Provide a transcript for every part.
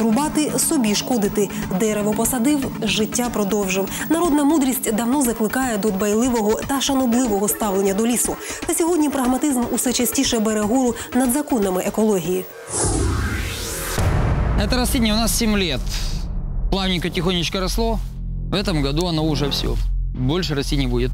Ліс рубати собі шкодити. Дерево посадив, життя продовжив. Народна мудрість давно закликає до дбайливого та шанобливого ставлення до лісу. Та сьогодні прагматизм усе частіше бере гору над законами екології. Это растение у нас 7 лет. Плавненько, тихонечко росло. В этом году оно уже все. Больше расти не будет.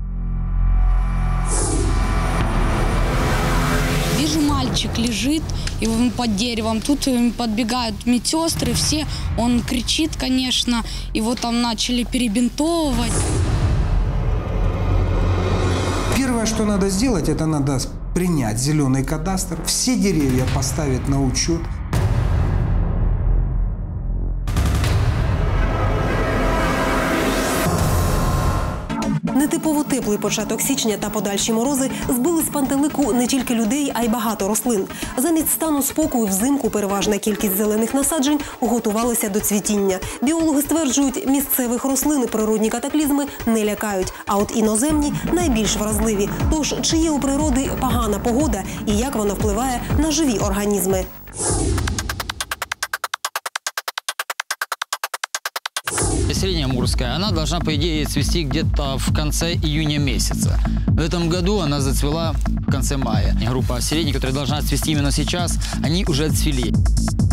Вижу, мальчик лежит и он под деревом. Тут э, подбегают медсестры, все. Он кричит, конечно. Его там начали перебинтовывать. Первое, что надо сделать, это надо принять зеленый кадастр, все деревья поставить на учет, Нетипово теплий початок січня та подальші морози збили з пантелику не тільки людей, а й багато рослин. Замість стану спокою взимку переважна кількість зелених насаджень готувалася до цвітіння. Біологи стверджують, місцевих рослин природні катаклізми не лякають, а от іноземні найбільш вразливі. Тож чи є у природи погана погода і як вона впливає на живі організми? Средняя Амурская, она должна, по идее, цвести где-то в конце июня месяца. В этом году она зацвела в конце мая. Группа сирени, которая должна цвести именно сейчас, они уже отцвели.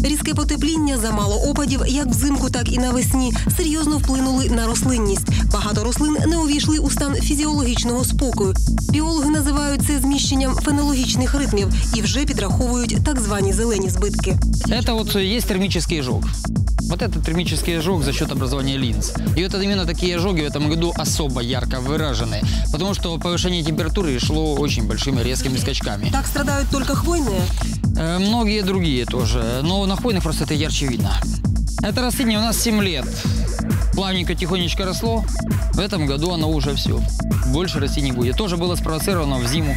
Різке потепління, замало опадів, як взимку, так і навесні, серйозно вплинули на рослинність. Багато рослин не увійшли у стан фізіологічного спокою. Біологи називають це зміщенням фенологічних ритмів і вже підраховують так звані зелені збитки. Это вот есть термический ожог. Вот это термический ожог за счет образования линз. И вот это именно такие ожоги в этом году особо ярко выражены, потому что повышение температуры шло очень большими резкими скачками. Так страдають тільки хвойні. Э, Многие другие тоже, но на хвойных просто это ярче видно. Это растение у нас 7 лет. Плавненько, тихонечко росло. В этом году оно уже все. Больше расти не будет. Тоже было спровоцировано в зиму.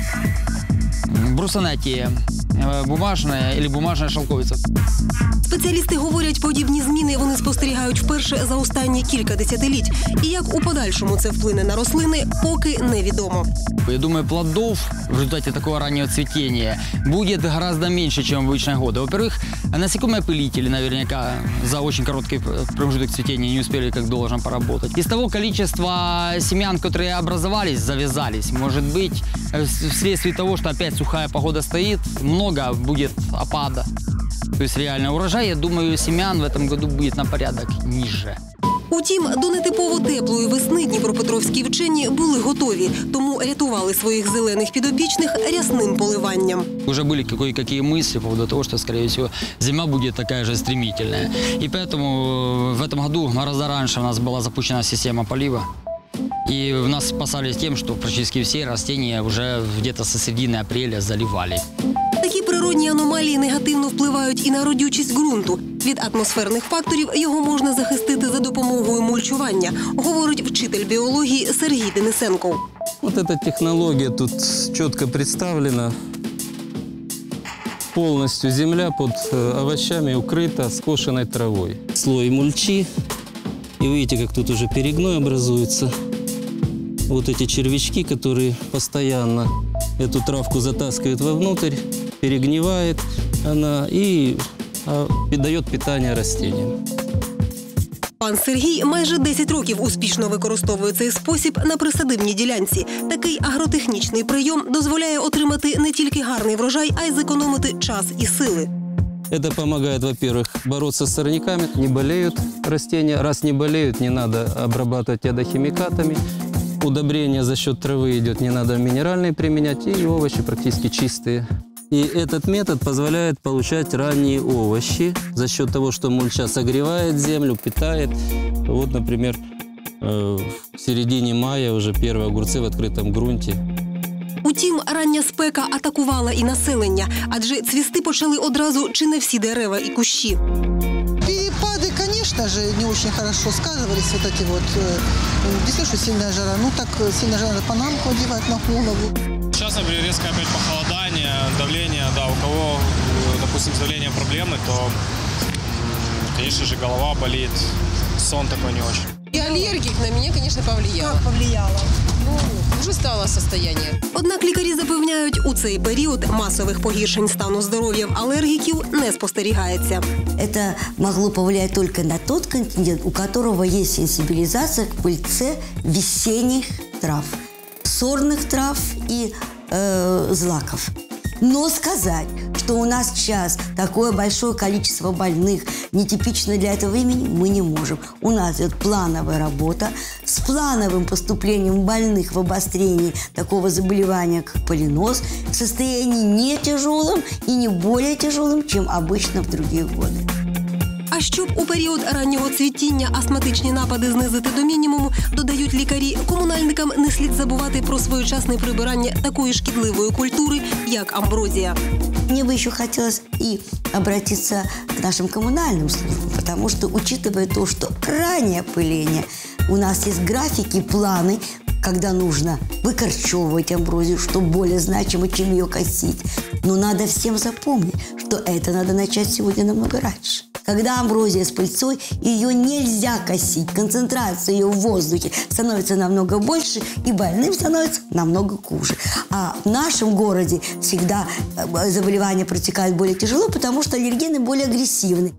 Брусонатия, э, бумажная или бумажная шелковица. Спеціалісти говорять, подібні зміни вони спостерігають вперше за останні кілька десятиліть. І як у подальшому це вплине на рослини, поки невідомо. Я думаю, плодов в результате такого раннего цветения будет гораздо меньше, чем в обычные годы. Во-первых, насекомые опылители наверняка за очень короткий промежуток цветения не успели как должно поработать. Из того количества семян, которые образовались, завязались, может быть, э, в- вследствие того, что опять сухая погода стоит, много будет опада. То есть реально урожай, я думаю, семян в этом году будет на порядок ниже. Утім, до нетипово теплої весни дніпропетровські вчені були готові, тому рятували своїх зелених підопічних рясним поливанням. Уже были кое-какие мысли по поводу того, что, скорее всего, зима будет такая же стремительная. И поэтому э, в этом году гораздо раньше у нас была запущена система полива. И в нас спасались тем, что практически все растения уже где-то со середины апреля заливали. Такі природні аномалії негативно впливають і на родючість ґрунту. Від атмосферних факторів його можна захистити за допомогою мульчування, говорить вчитель біології Сергій Денисенков. Вот эта технология тут четко представлена. Полностью земля под э, овощами укрыта скошенной травой. Слой мульчи. И видите, как тут уже перегной образуется. Вот эти червячки, которые постоянно эту травку затаскивают вовнутрь, перегнивает она и а, и дает питание растениям. Пан Сергій майже 10 років успішно використовує цей спосіб на присадибній ділянці. Такий агротехнічний прийом дозволяє отримати не тільки гарний врожай, а й зекономити час і сили. Это помогает, во-первых, бороться с сорняками. Не болеют растения. Раз не болеют, не надо обрабатывать ядохимикатами. Удобрение за счет травы идет, не надо минеральные применять. И овощи практически чистые. И этот метод позволяет получать ранние овощи за счет того, что мульча согревает землю, питает. Вот, например, э, в середине мая уже первые огурцы в открытом грунте Утім, рання спека атакувала і населення, адже цвісти почали одразу чи не всі дерева і кущі. Конечно же, не очень хорошо сказывались вот эти вот. э, Действительно, что сильная жара. Ну так э, сильная жара панамку одевать на голову. Сейчас, например, резкое опять похолодание, давление, да, у кого, э, допустим, с давлением проблемы, то, конечно же, голова болит, сон такой не очень. Я аллергик на меня, конечно, повлиял. Як повлияло? Ну, хуже стало состояние. Однак лікарі запевняють, у цей період масових погіршень стану здоров'я в алергіків не спостерігається. Это могло повлиять только на тот континент, у которого есть сенсибилизация к пыльце весенних трав, сорных трав и э, злаков. Но сказать, что у нас сейчас такое большое количество больных, нетипично для этого времени, мы не можем. У нас идет плановая работа с плановым поступлением больных в обострении такого заболевания, как полинос, в состоянии не тяжелым и не более тяжелым, чем обычно в другие годы. А щоб у період раннього цвітіння астматичні напади знизити до мінімуму, додають лікарі, комунальникам не слід забувати про своєчасне прибирання такої шкідливої культури, як амброзія. Мне бы еще хотелось и обратиться к нашим коммунальным службам, потому что, учитывая то, что раннее опыление, у нас есть графики, планы, когда нужно выкорчевывать амброзию, что более значимо, чем ее косить. Но надо всем запомнить, что это надо начать сегодня намного раньше. Когда амброзия с пыльцой, ее нельзя косить. Концентрация ее в воздухе становится намного больше, и больным становится намного хуже. А в нашем городе всегда э, заболевания протекают более тяжело, потому что аллергены более агрессивны.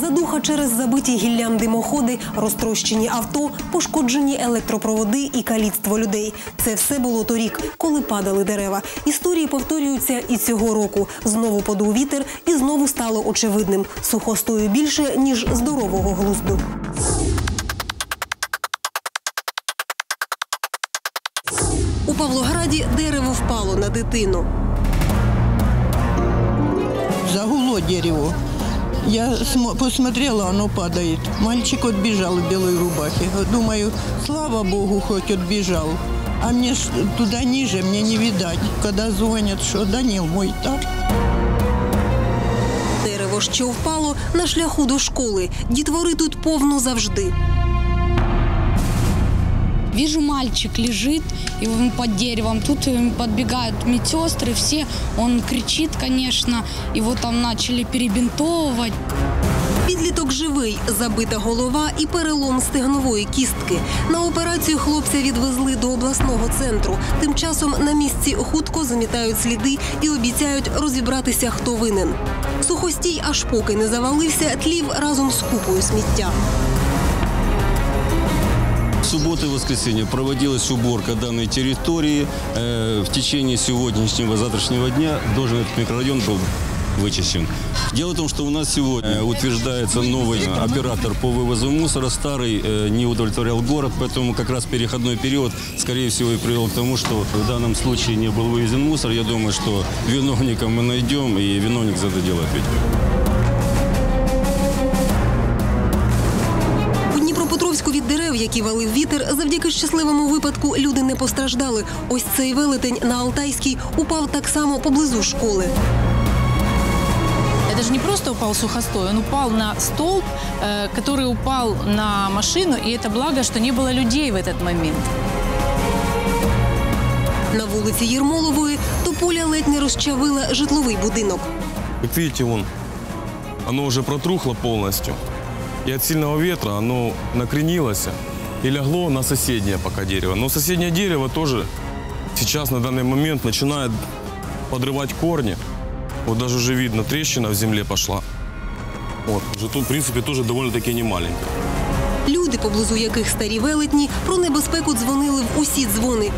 Задуха через забиті гіллям димоходи, розтрощені авто, пошкоджені електропроводи і каліцтво людей. Це все було торік, коли падали дерева. Історії повторюються і цього року. Знову подув вітер, і знову стало очевидним. Сухостою більше ніж здорового глузду. У Павлограді дерево впало на дитину. Загуло дерево. Я смо- посмотрела, оно падает. Мальчик отбежал в белой рубахе. Думаю, слава богу, хоть отбежал. А мне туда ниже, мне не видать. Когда звонят, что Данил мой так. Дерево, що впало на шляху до школи. Дітвори тут повно завжди. Вижу, мальчик лежит, и он под деревом. Тут э, подбегают медсестры, все. Он кричит, конечно. Его там начали перебинтовывать. Підліток живий, забита голова і перелом стегнової кістки. На операцію хлопця відвезли до обласного центру. Тим часом на місці хутко замітають сліди і обіцяють розібратися, хто винен. Сухостій, аж поки не завалився, тлів разом з купою сміття. В субботу и воскресенье проводилась уборка данной территории. Э, В течение сегодняшнего, завтрашнего дня должен этот микрорайон был вычищен. Дело в том, что у нас сегодня э, утверждается новый э, оператор по вывозу мусора. Старый э, не удовлетворял город, поэтому как раз переходной период, скорее всего, и привел к тому, что в данном случае не был вывезен мусор. Я думаю, что виновника мы найдем, и виновник за это дело ответит. які валив вітер, завдяки щасливому випадку люди не постраждали. Ось цей велетень на Алтайській упав так само поблизу школи. Это же не просто упал сухостой, он упал на столб, э, который упал на машину, и это благо, что не было людей в этот момент. На вулиці Єрмолової тополя ледь не розчавила житловий будинок. Как видите, вон, оно уже протрухло полностью. И от сильного ветра оно накренилось и легло на соседнее пока дерево. Но соседнее дерево тоже сейчас на данный момент начинает подрывать корни. Вот даже уже видно, трещина в земле пошла. Вот, уже тут, в принципе, тоже довольно-таки не маленькая. Люди, поблизу яких старі велетні, про небезпеку дзвонили в усі дзвони.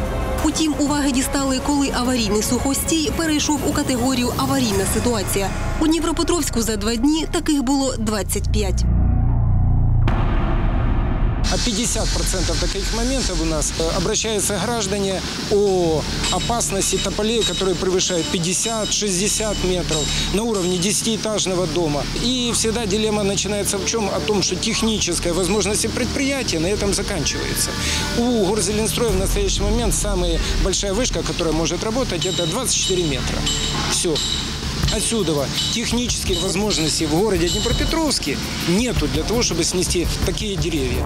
Утім, уваги дістали, коли аварійний сухостій перейшов у категорію аварійна ситуація. У Дніпропетровську за два дні таких було 25. А 50% таких моментов у нас э, обращаются граждане о опасности тополей, которые превышают 50-60 метров на уровне 10-этажного дома. И всегда дилемма начинается в чем? О том, что техническая возможность предприятия на этом заканчивается. У Горзеленстроя в настоящий момент самая большая вышка, которая может работать, это 24 метра. Все. Отсюда технических возможностей в городе Днепропетровске нету для того, чтобы снести такие деревья.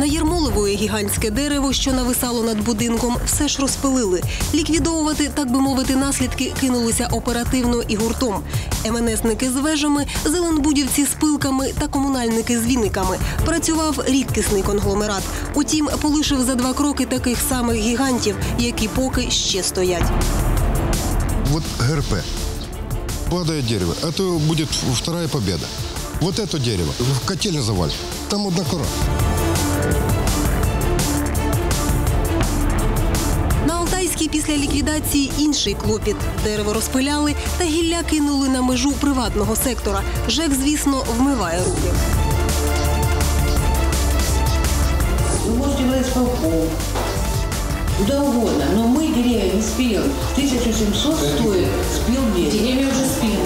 На Єрмолової гігантське дерево, що нависало над будинком, все ж розпилили. Ліквідовувати, так би мовити, наслідки кинулися оперативно і гуртом. МНСники з вежами, зеленбудівці з пилками та комунальники з віниками. Працював рідкісний конгломерат. Утім, полишив за два кроки таких самих гігантів, які поки ще стоять. Вот ГРП. Падает дерево. Это будет вторая победа. Вот это дерево. В котельне завалит. Там одна кора. після ліквідації інший клопіт. Дерево розпиляли та гілля кинули на межу приватного сектора. ЖЕК, звісно, вмиває руки. Вы можете брать с полком, куда угодно, но мы деревья не спилим. 1700 стоит спил дерево. Деревья уже спил.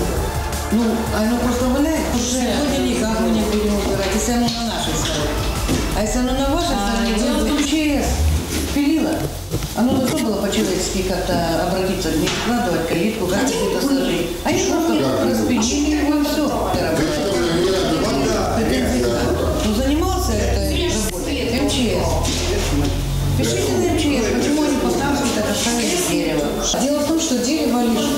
Ну, оно просто валяет. Уже. Сегодня никак мы не будем убирать, если оно на нашей стороне. А если оно на вашей стороне, дело в том, ЧС спилила. Оно должно было по-человечески как-то обратиться, не складывать калитку, как то сложить. Они просто распилили его и все. Ну, занимался этой работой МЧС. Пишите на МЧС, почему они поставили это оставили дерево. Дело в том, что дерево лишь,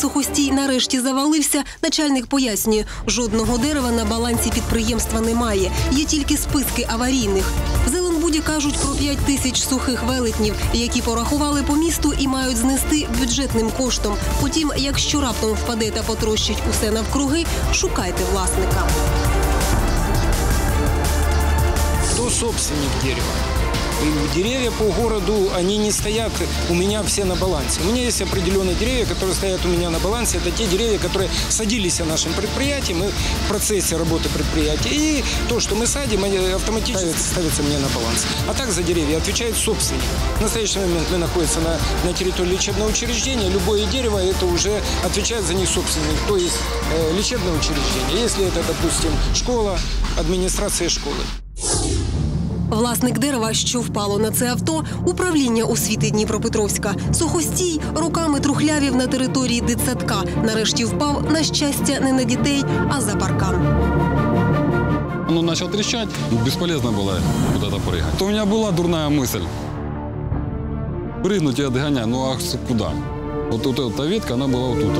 сухостій нарешті завалився, начальник пояснює, жодного дерева на балансі підприємства немає. Є тільки списки аварійних. Зеленбуді кажуть про 5 тисяч сухих велетнів, які порахували по місту і мають знести бюджетним коштом. Утім, якщо раптом впаде та потрощить усе навкруги, шукайте власника. Кто собственник дерева? Деревья по городу, они не стоят у меня все на балансе. У меня есть определенные деревья, которые стоят у меня на балансе. Это те деревья, которые садились нашим предприятием и в процессе работы предприятия. И то, что мы садим, они автоматически ставится, ставится мне на баланс. А так за деревья отвечает собственник. В настоящий момент мы находимся на, на территории лечебного учреждения. Любое дерево, это уже отвечает за них собственник, то есть э, лечебное учреждение. Если это, допустим, школа, администрация школы. Власник дерева, що впало на це авто, управління освіти Дніпропетровська. Сухостій роками трухлявів на території дитсадка. Нарешті впав на щастя не на дітей, а за паркан. Оно начал трещать, бесполезно было куда-то прыгать. У меня была дурная мысль. Прыгнуть и отгонять, ну а с- куда? Вот, вот эта ветка, она была вот тут.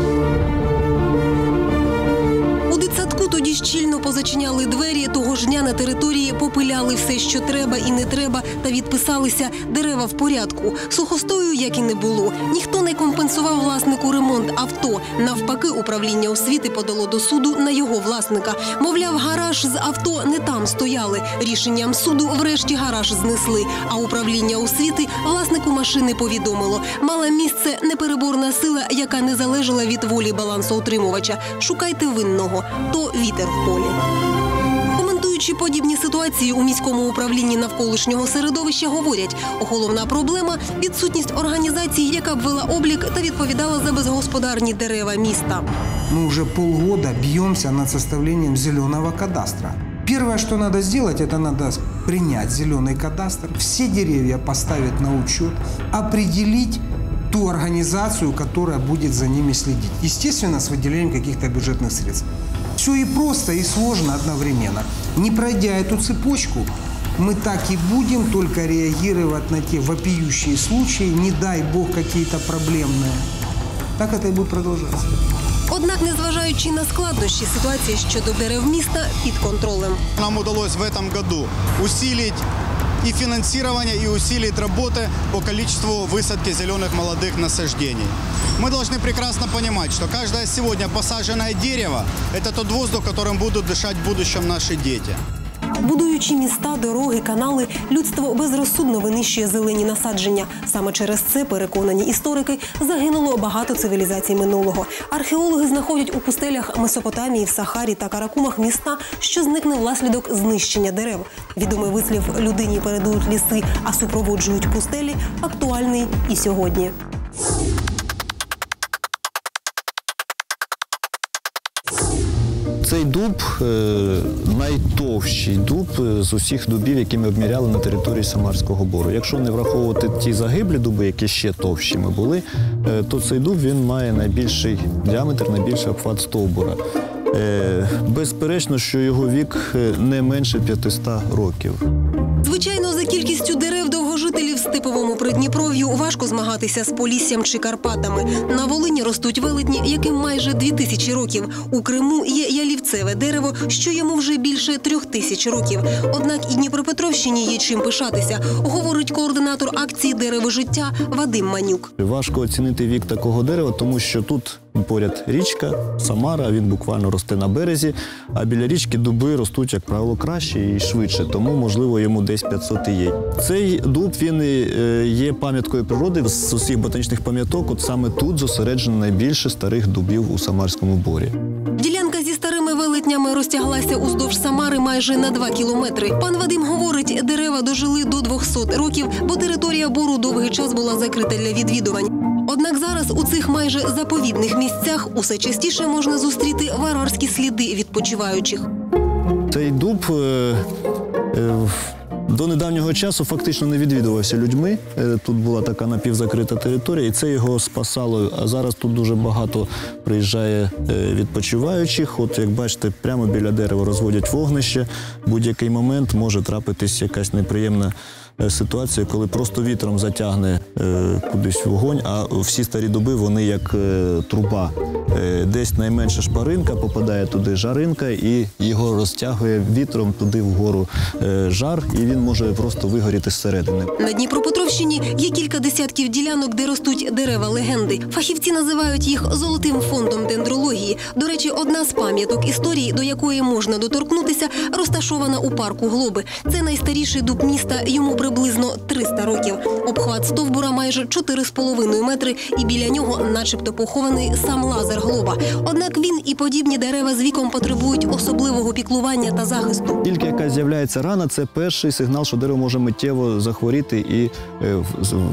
Щільно позачиняли двері. Того ж дня на території попиляли все, що треба і не треба, та відписалися дерева в порядку. Сухостою, як і не було. Ніхто не компенсував власнику ремонт авто. Навпаки, управління освіти подало до суду на його власника. Мовляв, гараж з авто не там стояли. Рішенням суду врешті гараж знесли. А управління освіти власнику машини повідомило. Мала місце непереборна сила, яка не залежала від волі балансоутримувача. Шукайте винного, то вітер в полі. Коментуючи подібні ситуації у міському управлінні навколишнього середовища, говорять, головна проблема відсутність організації, яка б вела облік та відповідала за безгосподарні дерева міста. Мы уже полгода бьемся над составлением зеленого кадастра. Первое, что надо сделать, это надо принять зеленый кадастр, все деревья поставить на учет, определить ту организацию, которая будет за ними следить. Естественно, с выделением каких-то бюджетных средств. Все и просто, и сложно одновременно. Не пройдя эту цепочку, мы так и будем только реагировать на те вопиющие случаи, не дай бог какие-то проблемные. Так это и будет продолжаться. Однак, незважаючи на складнощі, ситуація щодо дерев міста під контролем. Нам удалось в этом году усилить и финансирование, и усилить работы по количеству высадки зеленых молодых насаждений. Мы должны прекрасно понимать, что каждое сегодня посаженное дерево – это тот воздух, которым будут дышать в будущем наши дети. Будуючи міста, дороги, канали, людство безрозсудно винищує зелені насадження. Саме через це, переконані історики, загинуло багато цивілізацій минулого. Археологи знаходять у пустелях Месопотамії, в Сахарі та Каракумах міста, що зникне внаслідок знищення дерев. Відомий вислів людині передують ліси, а супроводжують пустелі актуальний і сьогодні. Цей дуб е, найтовщий дуб е, з усіх дубів, які ми обміряли на території Самарського бору. Якщо не враховувати ті загиблі дуби, які ще товщими були, е, то цей дуб він має найбільший діаметр, найбільший обхват стовбура. Безперечно, що його вік не менше 500 років. Придніпров'ю важко змагатися з Поліссям чи Карпатами. На Волині ростуть велетні, яким майже дві тисячі років. У Криму є ялівцеве дерево, що йому вже більше трьох тисяч років. Однак і Дніпропетровщині є чим пишатися, говорить координатор акції Дерево життя Вадим Манюк. Важко оцінити вік такого дерева, тому що тут поряд річка, Самара, він буквально росте на березі, а біля річки дуби ростуть, як правило, краще і швидше, тому, можливо, йому десь 500 і є. Цей дуб він е, є пам'яткою природи з усіх ботанічних пам'яток. От саме тут зосереджено найбільше старих дубів у Самарському борі. Ділянка зі старими велетнями розтяглася уздовж Самари майже на 2 кілометри. Пан Вадим говорить, дерева дожили до 200 років, бо територія бору довгий час була закрита для відвідувань. Однак зараз у цих майже заповідних місцях усе частіше можна зустріти варварські сліди відпочиваючих. Цей дуб е, е, до недавнього часу фактично не відвідувався людьми. Е, Тут була така напівзакрита територія, і це його спасало. А зараз тут дуже багато приїжджає е, відпочиваючих. От як бачите, прямо біля дерева розводять вогнище. Будь-який момент може трапитись якась неприємна ситуація, коли просто вітром затягне е, кудись вогонь, а всі старі дуби вони як е, труба. Е, Десь найменша шпаринка попадає туди жаринка, і його розтягує вітром туди вгору е, жар, і він може просто вигоріти зсередини. На Дніпропетровщині є кілька десятків ділянок, де ростуть дерева легенди. Фахівці називають їх золотим фондом дендрології. До речі, одна з пам'яток історії, до якої можна доторкнутися, розташована у парку Глоби. Це найстаріший дуб міста. Йому приблизно 300 років. Обхват стовбура майже 4,5 метри, і біля нього, начебто, похований сам Лазар Глоба. Однак він і подібні дерева з віком потребують особливого піклування та захисту. Тільки якась з'являється рана, це перший сигнал, що дерево може миттєво захворіти і е,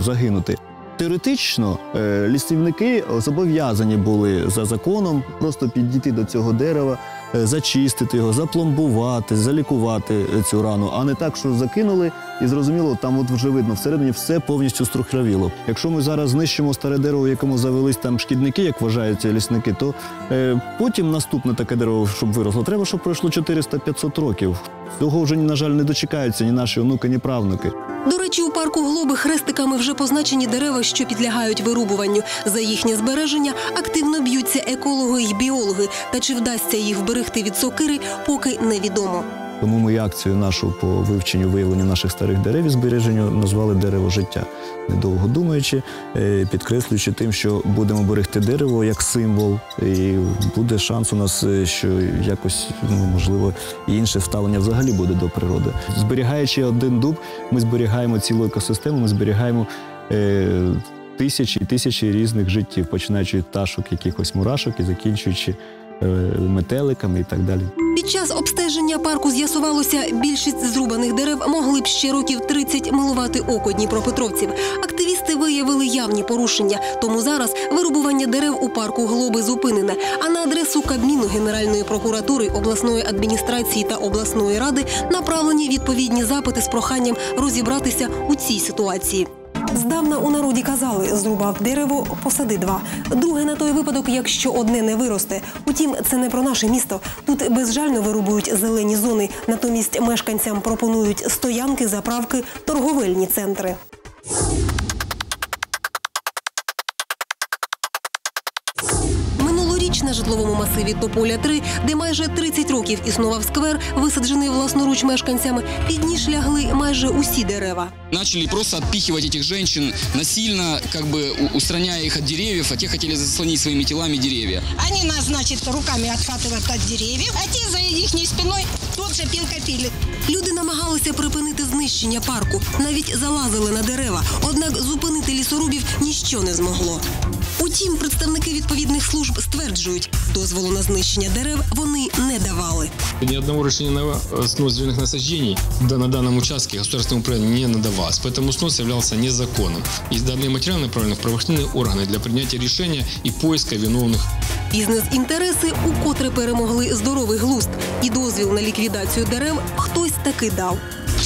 загинути. Теоретично е, лісівники зобов'язані були за законом просто підійти до цього дерева, зачистити його, запломбувати, залікувати е, цю рану, а не так, що закинули і зрозуміло, там от вже видно всередині все повністю струхлявіло. Якщо ми зараз знищимо старе дерево, в якому завелись там шкідники, як вважаються лісники, то е, потім наступне таке дерево, щоб виросло, треба, щоб пройшло 400-500 років. Цього вже, на жаль, не дочекаються ні наші онуки, ні правнуки. До речі, у парку Глоби хрестиками вже позначені дерева, що підлягають вирубуванню. За їхнє збереження активно б'ються екологи й біологи. Та чи вдасться їх вберегти від сокири, поки невідомо. Тому ми акцію нашу по вивченню виявленню наших старих дерев і збереженню назвали дерево життя, недовго думаючи, е, підкреслюючи тим, що будемо берегти дерево як символ, і буде шанс у нас, е, що якось ну можливо інше ставлення взагалі буде до природи. Зберігаючи один дуб, ми зберігаємо цілу екосистему, ми зберігаємо. Е, Тисячі і тисячі різних життів, починаючи від пташок, якихось мурашок і закінчуючи метеликами і так далі. Під час обстеження парку з'ясувалося, більшість зрубаних дерев могли б ще років 30 милувати око дніпропетровців. Активісти виявили явні порушення, тому зараз вирубування дерев у парку Глоби зупинене. А на адресу Кабміну Генеральної прокуратури, обласної адміністрації та обласної ради направлені відповідні запити з проханням розібратися у цій ситуації. Здавна у народі казали, зрубав дерево, посади два. Друге на той випадок, якщо одне не виросте. Утім, це не про наше місто. Тут безжально вирубують зелені зони. Натомість мешканцям пропонують стоянки, заправки, торговельні центри. на житловому масиві Тополя 3, де майже 30 років існував сквер, висаджений власноруч мешканцями, під ніж лягли майже усі дерева. Начали просто отпихивать этих женщин насильно, как бы у- устраняя их от деревьев, а те хотели заслонить своими телами деревья. Они нас, значит, руками отхватывают от деревьев, а те за их спиной тут же пилка пилит. Люди намагалися припинити знищення парку, навіть залазили на дерева. Однак зупинити лісорубів ніщо не змогло. Утім, представники відповідних служб стверджують, дозволу на знищення дерев вони не давали. Ни одного решения на э, снос зеленых насаждений да, на данном участке государственному управлению не надавалось. Поэтому снос являлся незаконным. И данные материалы направлены в правоохранительные органы для принятия решения и поиска виновных Бізнес-інтереси укотре перемогли здоровий глузд. І дозвіл на ліквідацію дерев хтось таки дав.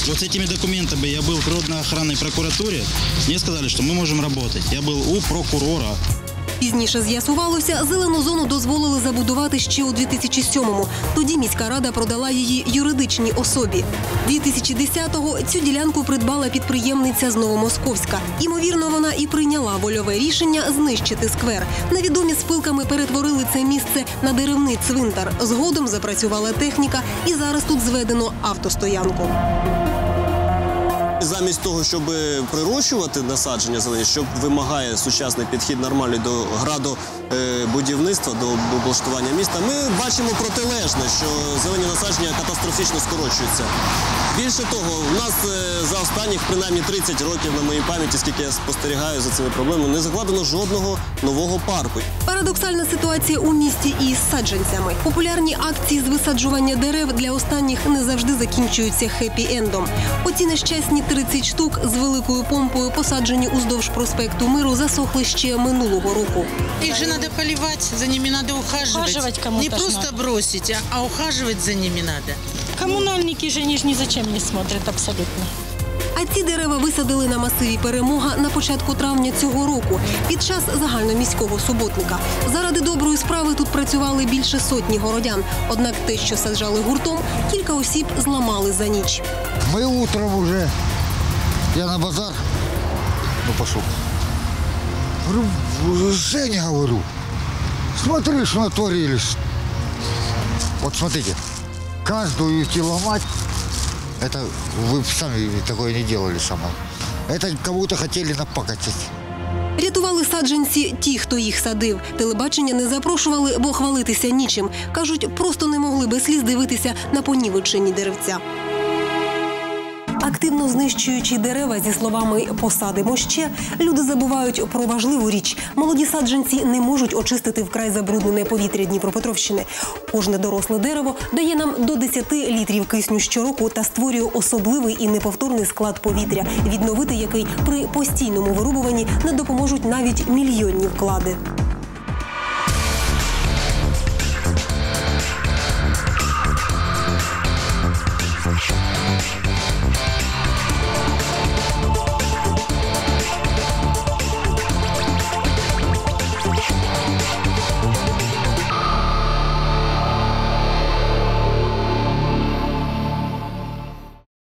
Вот с этими документами я был в природно-охранной прокуратуре. Мне сказали, что мы можем работать. Я был у прокурора. Пізніше з'ясувалося, зелену зону дозволили забудувати ще у 2007-му. Тоді міська рада продала її юридичній особі. 2010-го цю ділянку придбала підприємниця з Новомосковська. Імовірно, вона і прийняла вольове рішення знищити сквер. Невідомі з пилками перетворили це місце на деревний цвинтар. Згодом запрацювала техніка, і зараз тут зведено автостоянку. Замість того, щоб прирощувати насадження зелені, що вимагає сучасний підхід нормальний до градобудівництва, до облаштування міста, ми бачимо протилежне, що зелені насадження катастрофічно скорочуються. Більше того, у нас е, за останніх принаймні 30 років на моїй пам'яті, скільки я спостерігаю за цими проблемами, не закладено жодного нового парку. Парадоксальна ситуація у місті і з саджанцями. Популярні акції з висаджування дерев для останніх не завжди закінчуються хеппі-ендом. Оці нещасні 30 штук з великою помпою, посаджені уздовж проспекту Миру, засохли ще минулого року. Их же надо поливать, за ними надо ухаживать. Ухаживать Не просто надо. бросить, а, ухаживать за ними надо. Коммунальники же они ж ни зачем не смотрят абсолютно. А ці дерева висадили на масиві перемога на початку травня цього року під час загальноміського суботника. Заради доброї справи тут працювали більше сотні городян. Однак те, що саджали гуртом, кілька осіб зламали за ніч. Мы утром уже, я на базар, ну пошел. Говорю, Женя, говорю, смотри, что натворились. Вот смотрите, каждую идти ломать, это вы б сами такое не делали со мной. Это кому-то хотели напакостить. Рятували саджанці ті, хто їх садив. Телебачення не запрошували, бо хвалитися нічим. Кажуть, просто не могли без сліз дивитися на понівечені деревця. Активно знищуючи дерева зі словами посадимо ще, люди забувають про важливу річ. Молоді саджанці не можуть очистити вкрай забруднене повітря Дніпропетровщини. Кожне доросле дерево дає нам до 10 літрів кисню щороку та створює особливий і неповторний склад повітря, відновити який при постійному вирубуванні не допоможуть навіть мільйонні вклади.